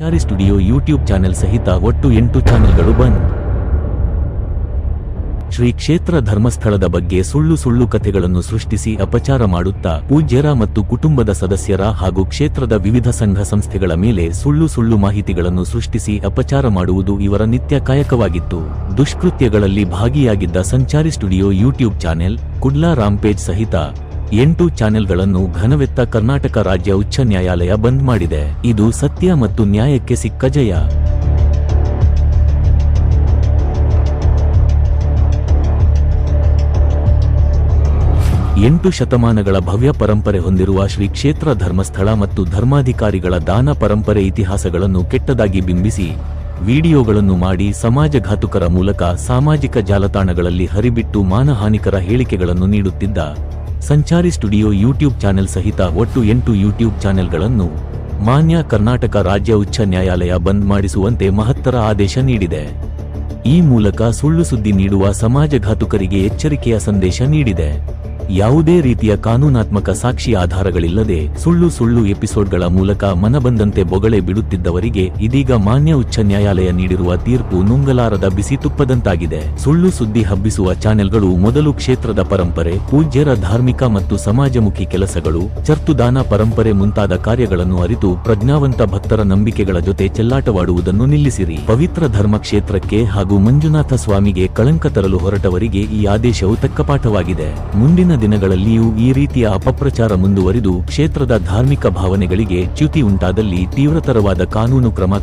Chari studio YouTube channel ಸಹಿತ ಒಟ್ಟು ಎಂಟು ಚಾನೆಲ್ಗಳು ಬಂದ್. ಶ್ರೀ ಕ್ಷೇತ್ರ ಧರ್ಮಸ್ಥಳದ ಬಗ್ಗೆ ಸುಳ್ಳು ಸುಳ್ಳು ಕಥೆಗಳನ್ನು ಸೃಷ್ಟಿಸಿ ಅಪಚಾರ ಮಾಡುತ್ತಾ ಪೂಜ್ಯರ ಮತ್ತು ಕುಟುಂಬದ ಸದಸ್ಯರ ಹಾಗೂ ಕ್ಷೇತ್ರದ ವಿವಿಧ ಸಂಘ ಸಂಸ್ಥೆಗಳ ಮೇಲೆ ಸುಳ್ಳು ಸುಳ್ಳು ಮಾಹಿತಿಗಳನ್ನು ಸೃಷ್ಟಿಸಿ ಅಪಚಾರ ಮಾಡುವುದು ಇವರ ನಿತ್ಯ ಕಾಯಕವಾಗಿತ್ತು ದುಷ್ಕೃತ್ಯಗಳಲ್ಲಿ ಭಾಗಿಯಾಗಿದ್ದ Sanchari studio YouTube channel Kudla rampage ಸಹಿತ ಎಂಟು ಚಾನೆಲ್ಗಳನ್ನು ಘನವೆತ್ತ ಕರ್ನಾಟಕ ರಾಜ್ಯ ಉಚ್ಚ ನ್ಯಾಯಾಲಯ ಬಂದ್ ಮಾಡಿದೆ. ಇದು ಸತ್ಯ ಮತ್ತು ನ್ಯಾಯಕ್ಕೆ ಸಿಕ್ಕ ಜಯ. ಎಂಟು ಶತಮಾನಗಳ ಭವ್ಯ ಪರಂಪರೆ ಹೊಂದಿರುವ ಶ್ರೀ ಕ್ಷೇತ್ರ ಧರ್ಮಸ್ಥಳ ಮತ್ತು ಧರ್ಮಾಧಿಕಾರಿಗಳ ದಾನ ಪರಂಪರೆ ಇತಿಹಾಸಗಳನ್ನು ಕೆಟ್ಟದಾಗಿ ಬಿಂಬಿಸಿ, ವಿಡಿಯೋಗಳನ್ನು ಮಾಡಿ ಸಮಾಜಘಾತುಕರ ಮೂಲಕ ಸಾಮಾಜಿಕ ಜಾಲತಾಣಗಳಲ್ಲಿ ಹರಿಬಿಟ್ಟು ಮಾನಹಾನಿಕರ ಹೇಳಿಕೆಗಳನ್ನು ನೀಡುತ್ತಿದ್ದ. ಸಂಚಾರಿ ಸ್ಟುಡಿಯೋ ಯೂಟ್ಯೂಬ್ ಚಾನೆಲ್ ಸಹಿತ ಒಟ್ಟು ಎಂಟು ಯೂಟ್ಯೂಬ್ ಚಾನೆಲ್ಗಳನ್ನು ಮಾನ್ಯ ಕರ್ನಾಟಕ ರಾಜ್ಯ ಉಚ್ಚ ನ್ಯಾಯಾಲಯ ಬಂದ್ ಮಾಡಿಸುವಂತೆ ಮಹತ್ತರ ಆದೇಶ ನೀಡಿದೆ. ಈ ಮೂಲಕ ಸುಳ್ಳು ಸುದ್ದಿ ನೀಡುವ ಸಮಾಜಘಾತುಕರಿಗೆ ಎಚ್ಚರಿಕೆಯ ಸಂದೇಶ ನೀಡಿದೆ. ಯಾವುದೇ ರೀತಿಯ ಕಾನೂನಾತ್ಮಕ ಸಾಕ್ಷಿ ಆಧಾರಗಳಿಲ್ಲದೆ ಸುಳ್ಳು ಸುಳ್ಳು ಎಪಿಸೋಡ್ಗಳ ಮೂಲಕ ಮನಬಂದಂತೆ ಬೊಗಳೆ ಬಿಡುತ್ತಿದ್ದವರಿಗೆ ಇದೀಗ ಮಾನ್ಯ ಉಚ್ಚ ನ್ಯಾಯಾಲಯ ನೀಡಿರುವ ತೀರ್ಪು ನುಂಗಲಾರದ ಬಿಸಿ ತುಪ್ಪದಂತಾಗಿದೆ. ಸುಳ್ಳು ಸುದ್ದಿ ಹಬ್ಬಿಸುವ ಚಾನೆಲ್ಗಳು ಮೊದಲು ಕ್ಷೇತ್ರದ ಪರಂಪರೆ, ಪೂಜ್ಯರ ಧಾರ್ಮಿಕ ಮತ್ತು ಸಮಾಜಮುಖಿ ಕೆಲಸಗಳು, ಚರ್ತುದಾನ ಪರಂಪರೆ ಮುಂತಾದ ಕಾರ್ಯಗಳನ್ನು ಅರಿತು ಪ್ರಜ್ಞಾವಂತ ಭಕ್ತರ ನಂಬಿಕೆಗಳ ಜೊತೆ ಚೆಲ್ಲಾಟವಾಡುವುದನ್ನು ನಿಲ್ಲಿಸಿರಿ. ಪವಿತ್ರ ಧರ್ಮ ಕ್ಷೇತ್ರಕ್ಕೆ ಹಾಗೂ ಮಂಜುನಾಥ ಸ್ವಾಮಿಗೆ ಕಳಂಕ ತರಲು ಹೊರಟವರಿಗೆ ಈ ಆದೇಶವು ತಕ್ಕಪಾಠವಾಗಿದೆ ಮುಂದಿನ ದಿನಗಳಲ್ಲಿಯೂ ಈ ರೀತಿಯ ಅಪಪ್ರಚಾರ ಮುಂದುವರಿದು ಕ್ಷೇತ್ರದ ಧಾರ್ಮಿಕ ಭಾವನೆಗಳಿಗೆ ಚ್ಯುತಿ ಉಂಟಾದಲ್ಲಿ ತೀವ್ರತರವಾದ ಕಾನೂನು ಕ್ರಮ